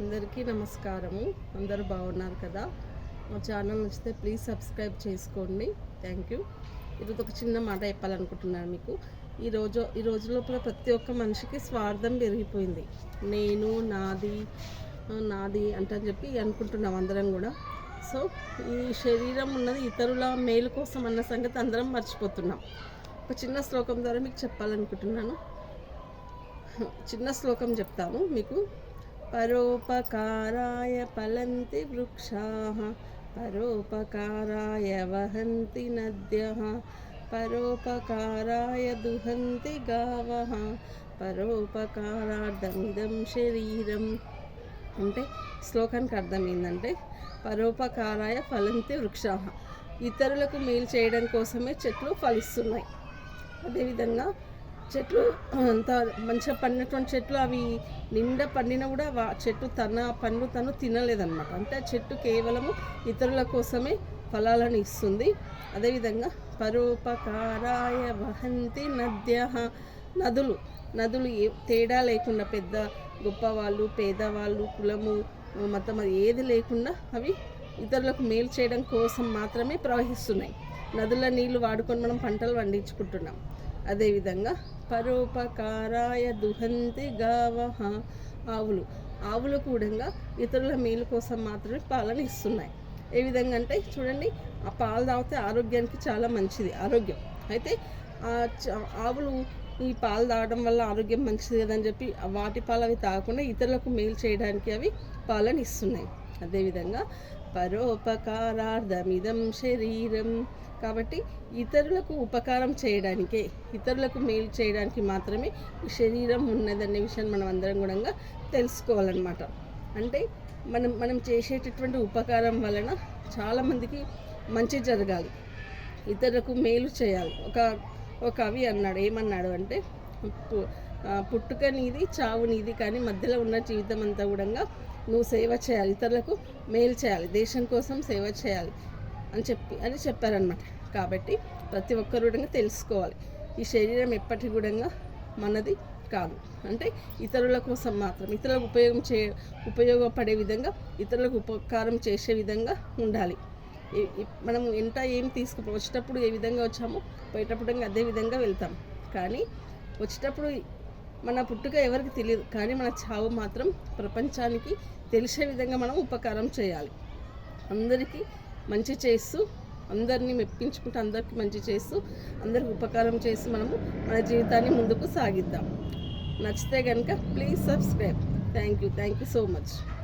అందరికీ నమస్కారము. అందరూ బాగున్నారు కదా? మా ఛానల్ నచ్చితే ప్లీజ్ సబ్స్క్రైబ్ చేసుకోండి. Thank you. ఈరోజు ఒక చిన్న మాట చెప్పాలనుకుంటున్నాను మీకు. ఈ రోజు ఈ రోజు లోపల ప్రతి ఒక్క మనిషికి స్వార్థం పెరిగిపోయింది. నేను నాది నాది అంటని చెప్పి అనుకుంటున్నాం అందరం కూడా. సో ఈ శరీరం ఉన్నది ఇతరుల మేలు కోసం అన్న సంగతి అందరం మర్చిపోతున్నాం. ఒక చిన్న శ్లోకం ద్వారా మీకు చెప్పాలనుకుంటున్నాను. చిన్న శ్లోకం చెప్తాను మీకు. పరోపకారాయ ఫలంతి వృక్షా పరోపకారాయ వహంతి నద్య పరోపకారాయ దుహంతి గావ పరోపకారార్థమిదం శరీరం. అంటే శ్లోకానికి అర్థం ఏంటంటే పరోపకారాయ ఫలంతి వృక్ష. ఇతరులకు మేలు చేయడం కోసమే చెట్లు ఫలిస్తున్నాయి. అదేవిధంగా చెట్లు అంత మంచిగా పండినటువంటి చెట్లు అవి నిండా పండినా కూడా వా చెట్టు తన పండ్లు తను తినలేదన్నమాట. అంటే ఆ చెట్టు కేవలము ఇతరుల కోసమే ఫలాలను ఇస్తుంది. అదేవిధంగా పరోపకారాయ వహంతి నద్య నదులు. నదులు ఏ తేడా లేకుండా పెద్ద గొప్పవాళ్ళు పేదవాళ్ళు కులము మతం అది ఏది లేకుండా అవి ఇతరులకు మేలు చేయడం కోసం మాత్రమే ప్రవహిస్తున్నాయి. నదుల నీళ్ళు వాడుకొని మనం పంటలు పండించుకుంటున్నాం. అదేవిధంగా పరోపకారాయ దుహంతి గావహ ఆవులు. ఆవులు కూడా ఇతరుల మేలు కోసం మాత్రమే పాలన ఇస్తున్నాయి. ఏ విధంగా అంటే చూడండి ఆ పాలు తాగితే ఆరోగ్యానికి చాలా మంచిది ఆరోగ్యం. అయితే ఆవులు ఈ పాలు తాగడం వల్ల ఆరోగ్యం మంచిది కదని చెప్పి వాటి పాలు అవి తాగకుండా ఇతరులకు మేలు చేయడానికి అవి పాలను ఇస్తున్నాయి. అదేవిధంగా పరోపకారార్థమిదం శరీరం. కాబట్టి ఇతరులకు ఉపకారం చేయడానికే ఇతరులకు మేలు చేయడానికి మాత్రమే ఈ శరీరం ఉన్నదనే విషయాన్ని మనం అందరం కూడా తెలుసుకోవాలన్నమాట. అంటే మనం మనం చేసేటటువంటి ఉపకారం వలన చాలామందికి మంచి జరగాలి. ఇతరులకు మేలు చేయాలి. ఒక ఒక కవి అన్నాడు ఏమన్నాడు అంటే పు- పుట్టుక నీది చావు నీది కానీ మధ్యలో ఉన్న జీవితం అంతా కూడా నువ్వు సేవ చేయాలి ఇతరులకు మేలు చేయాలి దేశం కోసం సేవ చేయాలి అని చెప్పి అని చెప్పారనమాట కాబట్టి ప్రతి ఒక్కరు కూడా తెలుసుకోవాలి. ఈ శరీరం ఎప్పటి కూడా మనది కాదు. అంటే ఇతరుల కోసం మాత్రం ఇతరులకు ఉపయోగం చే ఉపయోగపడే విధంగా ఇతరులకు ఉపకారం చేసే విధంగా ఉండాలి. మనం ఎంత ఏం తీసుకుపో వచ్చేటప్పుడు ఏ విధంగా వచ్చామో పోయేటప్పుడు అదే విధంగా వెళ్తాం. కానీ వచ్చేటప్పుడు మన పుట్టుక ఎవరికి తెలియదు కానీ మన చావు మాత్రం ప్రపంచానికి తెలిసే విధంగా మనం ఉపకారం చేయాలి. అందరికీ మంచి చేస్తూ అందరినీ మెప్పించుకుంటూ అందరికీ మంచి చేస్తూ అందరికి ఉపకారం చేసి మనము మన జీవితాన్ని ముందుకు సాగిద్దాం. నచ్చితే కనుక please subscribe. Thank you thank you so much.